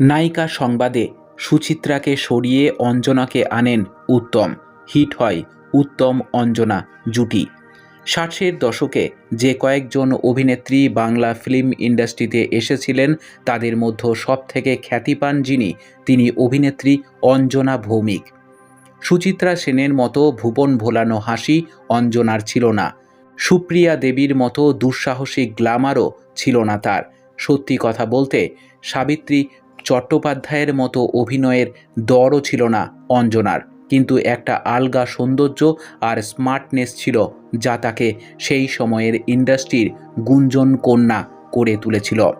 নায়িকা সংবাদে সুচিত্রাকে সরিয়ে অঞ্জনাকে আনেন উত্তম। হিট হয় উত্তম অঞ্জনা জুটি। ষাটের দশকে যে কয়েকজন অভিনেত্রী বাংলা ফিল্ম ইন্ডাস্ট্রিতে এসেছিলেন, তাদের মধ্যে সবথেকে খ্যাতি পান যিনি, তিনি অভিনেত্রী অঞ্জনা ভৌমিক। সুচিত্রা সেনের মতো ভুবন ভোলানো হাসি অঞ্জনার ছিল না। সুপ্রিয়া দেবীর মতো দুঃসাহসিক গ্লামারও ছিল না তার। সত্যি কথা বলতে, সাবিত্রী চট্টোপাধ্যায়ের মতো অভিনয়ের দরও ছিল না অঞ্জনার। কিন্তু একটা আলগা সৌন্দর্য আর স্মার্টনেস ছিল যা তাকে সেই সময়ের ইন্ডাস্ট্রির গুঞ্জন কন্যা করে তুলেছিল।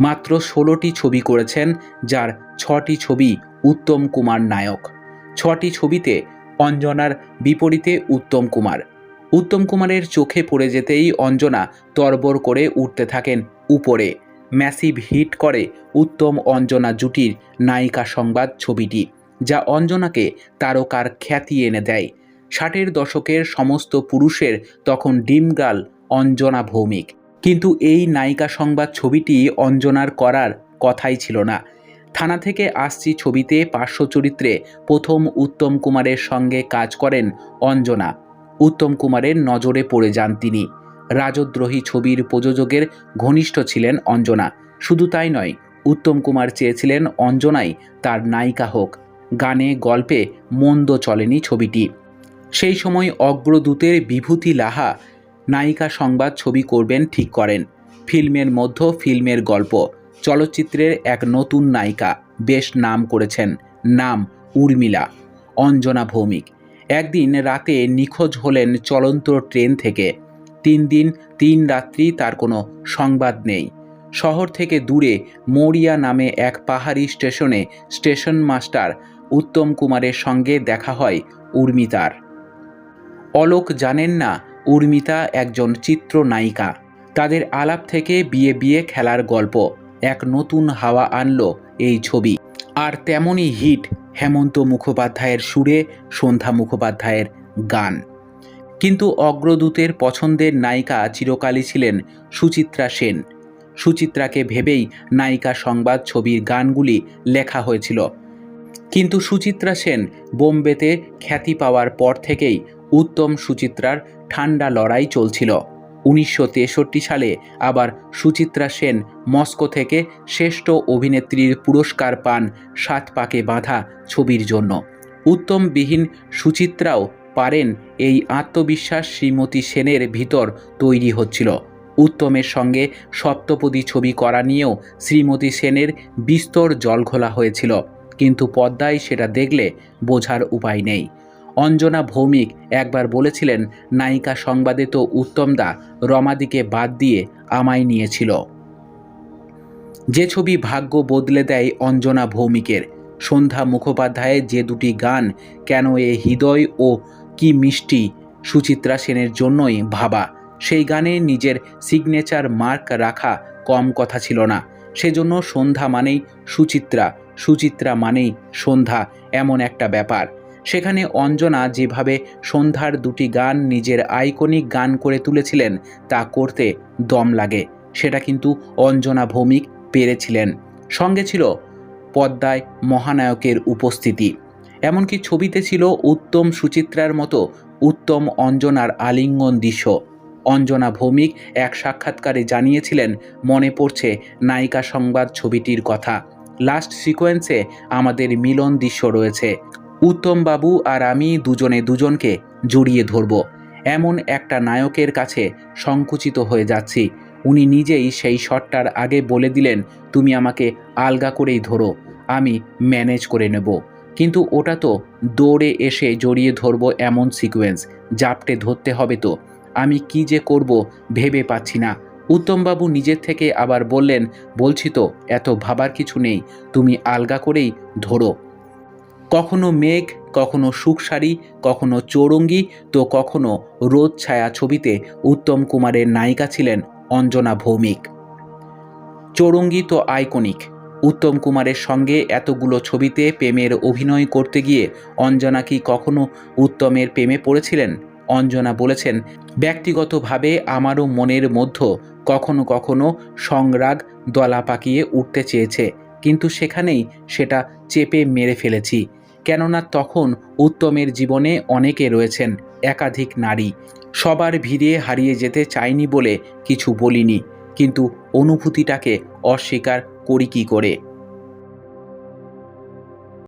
মাত্র ষোলোটি ছবি করেছেন, যার ছটি ছবি উত্তম কুমার নায়ক। ছটি ছবিতে অঞ্জনার বিপরীতে উত্তম কুমার। উত্তম কুমারের চোখে পড়ে যেতেই অঞ্জনা তরবর করে উঠতে থাকেন উপরে। ম্যাসিভ হিট করে উত্তম অঞ্জনা জুটির নায়িকা সংবাদ ছবিটি, যা অঞ্জনাকে তারকার খ্যাতি এনে দেয়। ষাটের দশকের সমস্ত পুরুষের তখন ডিম গার্ল অঞ্জনা ভৌমিক। কিন্তু এই নায়িকা সংবাদ ছবিটি অঞ্জনার করার কথাই ছিল না। থানা থেকে আসছি ছবিতে পার্শ্ব চরিত্রে প্রথম উত্তম কুমারের সঙ্গে কাজ করেন অঞ্জনা। উত্তম কুমারের নজরে পড়ে যান তিনি। রাজদ্রোহী ছবির প্রযোজকের ঘনিষ্ঠ ছিলেন অঞ্জনা। শুধু তাই নয়, উত্তম কুমার চেয়েছিলেন অঞ্জনাই তার নায়িকা হোক। গানে, গল্পে মন্দ চলেনি ছবিটি। সেই সময় অগ্রদূতের বিভূতি লাহা নায়িকা সংবাদ ছবি করবেন ঠিক করেন। ফিল্মের মধ্য ফিল্মের গল্প। চলচ্চিত্রের এক নতুন নায়িকা বেশ নাম করেছেন, নাম উর্মিলা, অঞ্জনা ভৌমিক। একদিন রাতে নিখোঁজ হলেন চলন্ত ট্রেন থেকে। তিন দিন, তিন রাত্রি তার কোনো সংবাদ নেই। শহর থেকে দূরে মরিয়া নামে এক পাহাড়ি স্টেশনে স্টেশন মাস্টার উত্তম কুমারের সঙ্গে দেখা হয় উর্মিতার। অলোক জানেন না উর্মিতা একজন চিত্রনায়িকা তাদের আলাপ থেকে বিয়ে বিয়ে খেলার গল্প, এক নতুন হাওয়া আনল এই ছবি। আর তেমনই হিট হেমন্ত মুখোপাধ্যায়ের সুরে সন্ধ্যা মুখোপাধ্যায়ের গান। কিন্তু অগ্রদূতের পছন্দের নায়িকা চিরকালই ছিলেন সুচিত্রা সেন। সুচিত্রাকে ভেবেই নায়িকা সংবাদ ছবির গানগুলি লেখা হয়েছিল। কিন্তু সুচিত্রা সেন বোম্বেতে খ্যাতি পাওয়ার পর থেকেই উত্তম সুচিত্রার ঠান্ডা লড়াই চলছিল। উনিশশো তেষট্টি সালে আবার সুচিত্রা সেন মস্কো থেকে শ্রেষ্ঠ অভিনেত্রীর পুরস্কার পান সাত পাকে বাঁধা ছবির জন্য। উত্তমবিহীন সুচিত্রাও পারেন এই আত্মবিশ্বাস শ্রীমতী সেনের ভিতর তৈরি হচ্ছিল। উত্তমের সঙ্গে সপ্তপদী ছবি করা নিয়েও শ্রীমতী সেনের বিস্তর জলঘোলা হয়েছিল, কিন্তু পদ্মায় সেটা দেখলে বোঝার উপায় নেই। অঞ্জনা ভৌমিক একবার বলেছিলেন, নায়িকা সংবাদে তো উত্তমদা রমাদিকে বাদ দিয়ে আমায় নিয়েছিল। যে ছবি ভাগ্য বদলে দেয় অঞ্জনা ভৌমিকের, সন্ধ্যা মুখোপাধ্যায়ের যে দুটি গান, কেন এ হৃদয় ও কি মিষ্টি সুচিত্রা সেনের জন্যই ভাবা। সেই গানে নিজের সিগনেচার মার্ক রাখা কম কথা ছিল না। সেজন্য সন্ধ্যা মানেই সুচিত্রা সুচিত্রা মানেই সন্ধ্যা এমন একটা ব্যাপার। সেখানে অঞ্জনা যেভাবে সন্ধ্যার দুটি গান নিজের আইকনিক গান করে তুলেছিলেন, তা করতে দম লাগে। সেটা কিন্তু অঞ্জনা ভৌমিক পেরেছিলেন। সঙ্গে ছিল পদ্মায় মহানায়কের উপস্থিতি। এমনকি ছবিতে ছিল উত্তম সুচিত্রার মতো উত্তম অঞ্জনার আলিঙ্গন দৃশ্য। অঞ্জনা ভৌমিক এক সাক্ষাৎকারে জানিয়েছিলেন, মনে পড়ছে নায়িকা সংবাদ ছবিটির কথা। লাস্ট সিকোয়েন্সে আমাদের মিলন দৃশ্য রয়েছে। উত্তম বাবু আর আমি দুজনে দুজনকে জড়িয়ে ধরব। এমন একটা নায়কের কাছে সংকুচিত হয়ে যাচ্ছি। উনি নিজেই সেই শটটার আগে বলে দিলেন, তুমি আমাকে আলগা করেই ধরো। আমি ম্যানেজ করে নেব। কিন্তু ওটা তো দৌড়ে এসে জড়িয়ে ধরব এমন সিকোয়েন্স জাপটে ধরতে হবে তো। আমি কি যে করব ভেবে পাচ্ছি না। উত্তমবাবু নিজের থেকে আবার বললেন, বলছি তো, এত ভাবার কিছু নেই, তুমি আলগা করেই ধরো। কখনো মেঘ, কখনো সুখসারি কখনো চৌরঙ্গি, তো কখনো রোদ ছায়া ছবিতে উত্তম কুমারের নায়িকা ছিলেন অঞ্জনা ভৌমিক। চৌরঙ্গি তো আইকনিক উত্তম কুমারের সঙ্গে এতগুলো ছবিতে প্রেমের অভিনয় করতে গিয়ে অঞ্জনা কি কখনো উত্তমের প্রেমে পড়েছিলেন? অঞ্জনা বলেছেন, ব্যক্তিগতভাবে আমারও মনের মধ্য কখনো কখনো সংরাগ দলা পাকিয়ে উঠতে চেয়েছে, কিন্তু সেখানেই সেটা চেপে মেরে ফেলেছি। কেননা তখন উত্তমের জীবনে অনেকে রয়েছেন, একাধিক নারী। সবার ভিড়ে হারিয়ে যেতে চাইনি বলে কিছু বলিনি, কিন্তু অনুভূতিটাকে অস্বীকার করি কি করে?